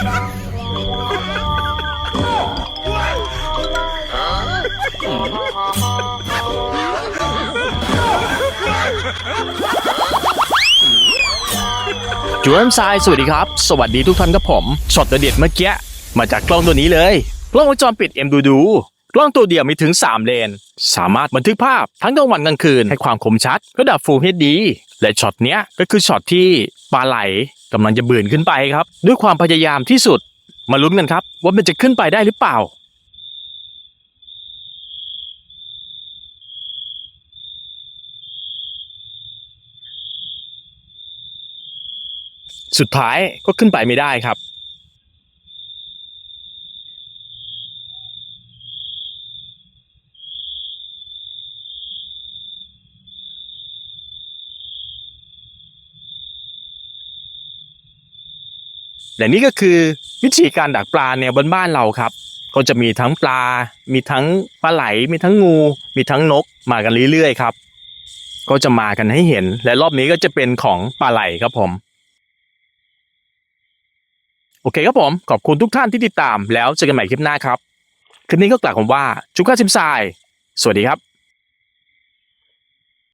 จูเอ็มไซสวัสดีครับ สวัสดีทุกท่านครับผมช็อตเด็ดเมื่อกี้ มาจากกล้องตัวนี้เลย กล้องวงจรปิดเอ็มดูดู กล้องตัวเดียวมีถึง 3 เลน สามารถบันทึกภาพทั้งกลางวันกลางคืนให้ความคมชัดระดับ Full HD และช็อตเนี้ยก็คือช็อตที่ปลาไหลกำลังจะบืนขึ้นไปครับ ด้วยความพยายามที่สุดมาลุ้นกันครับ ว่ามันจะขึ้นไปได้หรือเปล่าสุดท้ายก็ขึ้นไปไม่ได้ครับ และนี่ก็คือวิธีการดักปลาแนวบ้านๆเราครับ ก็จะมีทั้งปลา มีทั้งปลาไหล มีทั้งงู มีทั้งนกมากันเรื่อยๆครับ ก็จะมากันให้เห็น และรอบนี้ก็จะเป็นของปลาไหลครับผม โอเคครับผม ขอบคุณทุกท่านที่ติดตามแล้วเจอกันใหม่คลิปหน้าครับ คลิปนี้ก็กล่าวคำว่าจุก้าชิมซาย สวัสดีครับ